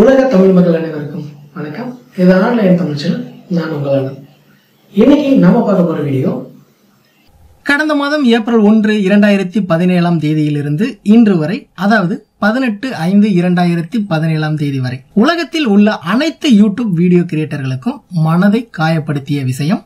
உலக தமிழ் மக்கள் அனைவருக்கும் வணக்கம். இது ஆன்லைன் தமிழ் சேனல். நான் உங்கள் அண்ணன். இன்னைக்கு நம்ம பார்க்க போற வீடியோ கடந்த மாதம் ஏப்ரல் ஒன்று இரண்டாயிரத்தி பதினேழாம் தேதியிலிருந்து இன்று வரை அதாவது பதினெட்டு ஐந்து இரண்டாயிரத்தி பதினேழாம் தேதி வரை உலகத்தில் உள்ள அனைத்து யூடியூப் வீடியோ கிரியேட்டர்களுக்கும் மனதை காயப்படுத்திய விஷயம்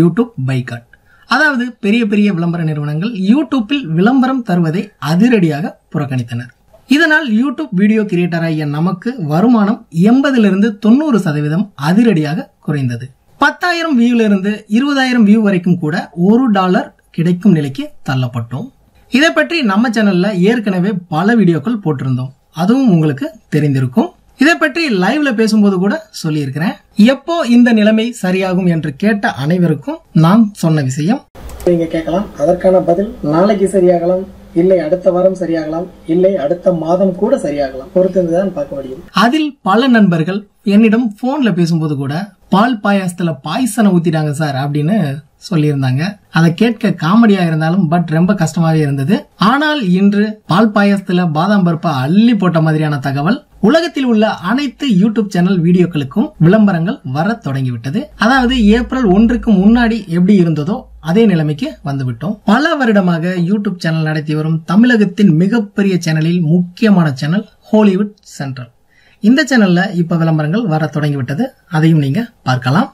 யூடியூப் பைகாட் அதாவது பெரிய பெரிய விளம்பர நிறுவனங்கள் யூடியூப்பில் விளம்பரம் தருவதை அதிரடியாக புறக்கணித்தனர். இதனால் யூடியூப் வீடியோ கிரியேட்டர் ஆகிய நமக்கு வருமானம் எண்பதிலிருந்து தொண்ணூறு சதவீதம் அதிரடியாக குறைந்தது. பத்தாயிரம் வியூல இருந்து இருபதாயிரம் வியூ வரைக்கும் கூட ஒரு டாலர் கிடைக்கும் நிலைக்கு தள்ளப்பட்டோம். இதை பற்றி நம்ம சேனல்ல ஏற்கனவே பல வீடியோக்கள் போட்டிருந்தோம். அதுவும் உங்களுக்கு தெரிந்திருக்கும். இதை பற்றி லைவ்ல பேசும்போது கூட சொல்லியிருக்கிறேன். எப்போ இந்த நிலைமை சரியாகும் என்று கேட்ட அனைவருக்கும் நான் சொன்ன விஷயம். நீங்க கேட்கலாம். அதற்கான பதில் நாளைக்கு சரியாகலாம். இல்லை அடுத்த வாரம் சரியாகலாம். இல்லை அடுத்த மாதம் கூட சரியாகலாம். பொறுத்திருந்துதான் பார்க்க முடியும். அதில் பல நண்பர்கள் என்னிடம் போன்ல பேசும்போது கூட பால் பாயாசத்துல பாய்சனை ஊத்திட்டாங்க சார் அப்படின்னு சொல்லியிருந்தாங்க. அதை கேட்க காமெடியா இருந்தாலும் பட் ரொம்ப கஷ்டமாவே இருந்தது. ஆனால் இன்று பால் பாயசத்துல பாதாம் பருப்பை அள்ளி போட்ட மாதிரியான தகவல் உலகத்தில் உள்ள அனைத்து யூடியூப் சேனல் வீடியோக்களுக்கும் விளம்பரங்கள் வர தொடங்கிவிட்டது. அதாவது ஏப்ரல் ஒன்றுக்கு முன்னாடி எப்படி இருந்ததோ அதே நிலைமைக்கு வந்துவிட்டோம். பல வருடமாக யூடியூப் சேனல் நடத்தி வரும் தமிழகத்தின் மிகப்பெரிய சேனலில் முக்கியமான சேனல் ஹாலிவுட் சென்ட்ரல். இந்த சேனல்ல இப்ப விளம்பரங்கள் வர தொடங்கிவிட்டது. அதையும் நீங்க பார்க்கலாம்.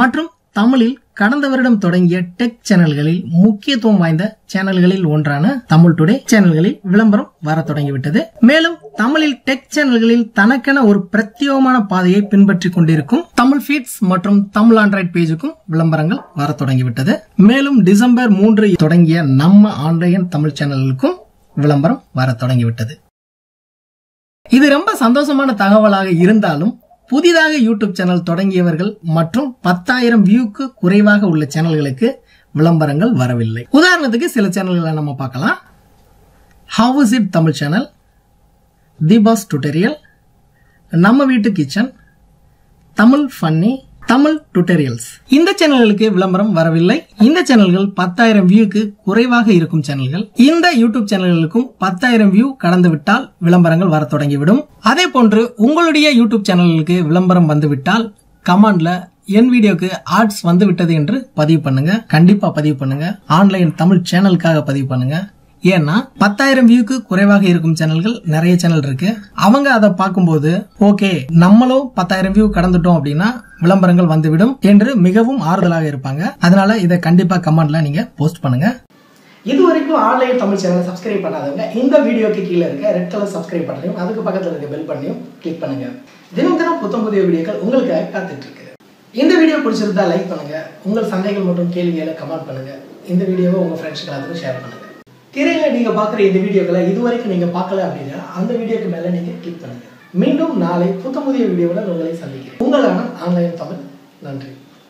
மற்றும் தமிழில் கடந்த வருடம் தொடங்கிய டெக் சேனல்களில் முக்கியத்துவம் வாய்ந்த சேனல்களில் ஒன்றான தமிழ் டுடே சேனல்களில் விளம்பரம் வர தொடங்கிவிட்டது. மேலும் தமிழில் டெக் சேனல்களில் தனக்கென ஒரு பிரத்யேகமான பாதையை பின்பற்றி கொண்டிருக்கும் தமிழ் ஃபீட்ஸ் மற்றும் தமிழ் ஆண்ட்ராய்ட் பேஜுக்கும் விளம்பரங்கள் வர தொடங்கிவிட்டது. மேலும் டிசம்பர் மூன்று தொடங்கிய நம்ம ஆன்லைன் தமிழ் சேனலுக்கும் விளம்பரம் வர தொடங்கிவிட்டது. இது ரொம்ப சந்தோஷமான தகவலாக இருந்தாலும் புதிதாக யூடியூப் சேனல் தொடங்கியவர்கள் மற்றும் பத்தாயிரம் வியூக்கு குறைவாக உள்ள சேனல்களுக்கு விளம்பரங்கள் வரவில்லை. உதாரணத்துக்கு சில சேனல்களை நம்ம பார்க்கலாம். How is it Tamil channel the boss tutorial நம்ம வீட்டு kitchen Tamil funny Tamil tutorials இந்த சேனல்களுக்கு விளம்பரம் வரவில்லை. இந்த சேனல்கள் பத்தாயிரம் வியூக்கு குறைவாக இருக்கும் சேனல்கள். இந்த யூடியூப் சேனல்களுக்கும் பத்தாயிரம் வியூ கடந்து விட்டால் விளம்பரங்கள் வர தொடங்கிவிடும். அதே போன்று உங்களுடைய யூடியூப் சேனல்களுக்கு விளம்பரம் வந்துவிட்டால் கமாண்ட்ல என் வீடியோக்கு ஆட்ஸ் வந்து விட்டது என்று பதிவு பண்ணுங்க. கண்டிப்பா பதிவு பண்ணுங்க. ஆன்லைன் தமிழ் சேனலுக்காக பதிவு பண்ணுங்க. ஏன்னா பத்தாயிரம் வியூக்கு குறைவாக இருக்கும் சேனல்கள் நிறைய சேனல் இருக்கு. அவங்க அதை பார்க்கும்போது ஓகே நம்மளும் பத்தாயிரம் வியூ கடந்துட்டோம் அப்படின்னா விளம்பரங்கள் வந்துவிடும் என்று மிகவும் ஆறுதலாக இருப்பாங்க. அதனால இதை கண்டிப்பா கமெண்ட்ல நீங்க போஸ்ட் பண்ணுங்க. இது வரைக்கும் ஆன்லைன் தமிழ் சேனலை சப்ஸ்கிரைப் பண்ணாதவங்க இந்த வீடியோக்கு கீழே இருக்க ரெட் கலர் சப்ஸ்கிரைப் பண்ணையும் அதுக்கு பக்கத்தில் இருக்க பெல் பண்ணியும் கிளிக் பண்ணுங்க. தினம் தினம் புத்தம் புதிய வீடியோக்கள் உங்களுக்காக காத்துட்டு இருக்கு. இந்த வீடியோ பிடிச்சிருந்தா லைக் பண்ணுங்க. உங்கள் சந்தேகங்கள் மற்றும் கேள்விகளை கமெண்ட் பண்ணுங்க. இந்த வீடியோவை உங்க ஃப்ரெண்ட்ஸ்க்கு எல்லாத்துக்கும் ஷேர் பண்ணுங்க. திரையில நீங்க பாக்குற இந்த வீடியோக்களை இதுவரைக்கும் நீங்க பார்க்கல அப்படின்னா அந்த வீடியோக்கு மேல நீங்க கிளிக் பண்ணுங்க. மீண்டும் நாளை புத்த வீடியோவில் உங்களை சந்திக்கிறேன். உங்களான ஆன்லைன் தமிழ். நன்றி.